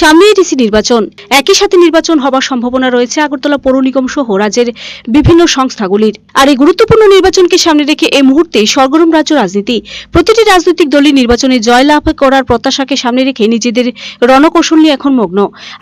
সামনে এডিসি নির্বাচন। একই সাথে নির্বাচন হবার সম্ভাবনা রয়েছে আগরতলা পৌর নিগম সহ রাজ্যের বিভিন্ন সংস্থাগুলির। আর এই গুরুত্বপূর্ণ নির্বাচনকে সামনে রেখে এই মুহূর্তে সরগরম রাজ্য রাজনীতি। প্রতিটি রাজনৈতিক দলই নির্বাচনে জয়লাভ করার প্রত্যাশাকে সামনে রেখে নিজেদের রণকৌশল নিয়ে এখন মগ্ন।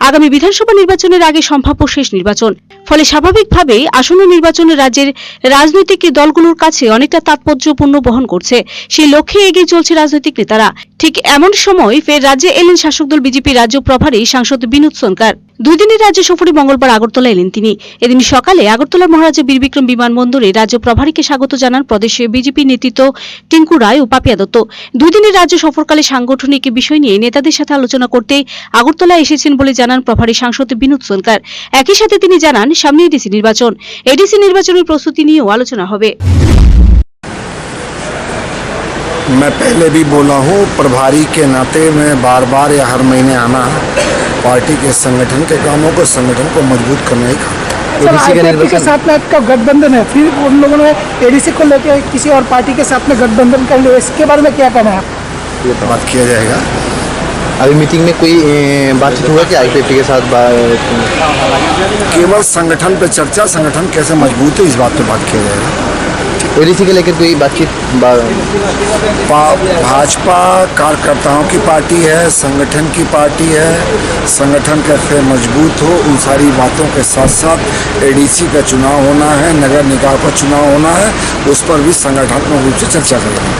আগামী বিধানসভা নির্বাচনের আগে সম্ভাব্য শেষ নির্বাচন। ফলে স্বাভাবিকভাবেই আসন্ন নির্বাচনে রাজ্যের রাজনৈতিক দলগুলোর কাছে অনেকটা তাৎপর্যপূর্ণ বহন করছে। সেই লক্ষ্যে এগিয়ে চলছে রাজনৈতিক নেতারা। ঠিক এমন সময় ফের রাজ্যে এলেন শাসক দল বিজেপি রাজ্য প্রভারী সাংসদ বিনোদ সরকার দুই দিনের রাজ্য সফরে মঙ্গলবার আগরতলা এলেন তিনি। এদিন সকালে আগরতলা মহারাজা বীরবিক্রম বিমানবন্দরে রাজ্য প্রভারীকে স্বাগত জানান প্রদেশে বিজেপি নেতৃত্ব টিঙ্কু রায় ও পাপিয়া দত্ত। দুই দিনের রাজ্য সফরকালে সাংগঠনিক বিষয় নিয়ে নেতাদের সাথে আলোচনা করতে আগরতলা এসেছেন বলে জানান প্রভারী সাংসদ বিনোদ সরকার একই সাথে তিনি জানান সামনে এডিসি নির্বাচন। এডিসি নির্বাচনের প্রস্তুতি নিয়েও আলোচনা হবে। मैं पहले भी बोला हूँ प्रभारी के नाते मैं बार बार या हर महीने आना पार्टी के संगठन के कामों को संगठन को मज़बूत करने ही एडीसी का के साथ में आपका गठबंधन है फिर उन लोगों ने एडीसी को लेकर किसी और पार्टी के साथ में गठबंधन कर लिया इसके बारे में क्या कहना है आप? बात किया जाएगा। अभी मीटिंग में कोई बातचीत हुआ कि आईपीएफटी के साथ? केवल संगठन पे चर्चा संगठन कैसे मज़बूत है इस बात पे बात किया जाएगा। एडीसी के लेकर कोई बातचीत भाजपा कार्यकर्ताओं की पार्टी है संगठन की पार्टी है संगठन कैसे मज़बूत हो उन सारी बातों के साथ साथ एडीसी का चुनाव होना है नगर निकाय का चुनाव होना है उस पर भी संगठनात्मक रूप से चर्चा करेंगे।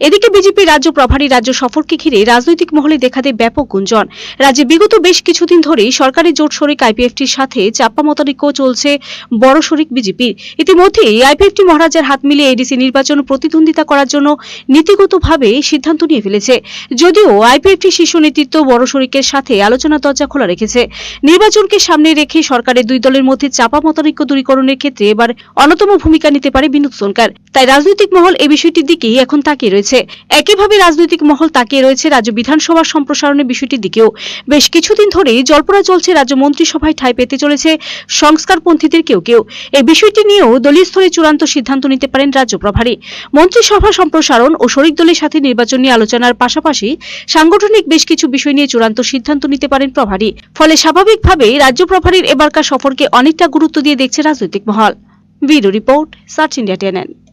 এদিকে বিজেপি রাজ্য প্রভারী রাজ্য সফরকে ঘিরে রাজনৈতিক মহলে দেখা দেয় ব্যাপক গুঞ্জন। রাজ্যে বিগত বেশ কিছুদিন ধরেই সরকারি জোট শরিক আইপিএফটির সাথে চাপা মতানৈক্য চলছে বড় শরিক বিজেপির। ইতিমধ্যেই আইপিএফটি মহারাজার হাত মিলিয়ে এডিসি নির্বাচন প্রতিদ্বন্দ্বিতা করার জন্য নীতিগতভাবে সিদ্ধান্ত নিয়ে ফেলেছে। যদিও আইপিএফটি শীর্ষ নেতৃত্ব বড় শরিকের সাথে আলোচনা দরজা খোলা রেখেছে। নির্বাচনকে সামনে রেখে সরকারের দুই দলের মধ্যে চাপা মতানৈক্য দূরীকরণের ক্ষেত্রে এবার অন্যতম ভূমিকা নিতে পারে বিনোদ সরকার তাই রাজনৈতিক মহল এই বিষয়টির দিকেই এখন তাকিয়ে রয়েছে। একইভাবে রাজনৈতিক মহল তাকিয়ে রয়েছে রাজ্য বিধানসভা সম্প্রসারণের বিষয়টির দিকেও। বেশ কিছুদিন ধরেই জল্পনা চলছে রাজ্য মন্ত্রিসভায় ঠাঁই পেতে চলেছে সংস্কারপন্থীদের কেউ কেউ। এই বিষয়টি নিয়েও দলীয় স্তরে চূড়ান্ত সিদ্ধান্ত নিতে পারেন রাজ্য প্রভারী। মন্ত্রিসভা সম্প্রসারণ ও শরিক দলের সাথে নির্বাচন নিয়ে আলোচনার পাশাপাশি সাংগঠনিক বেশ কিছু বিষয় নিয়ে চূড়ান্ত সিদ্ধান্ত নিতে পারেন প্রভারী। ফলে স্বাভাবিকভাবেই রাজ্য প্রভারীর এবারকার সফরকে অনেকটা গুরুত্ব দিয়ে দেখছে রাজনৈতিক মহল। Bureau report, search India টেনেন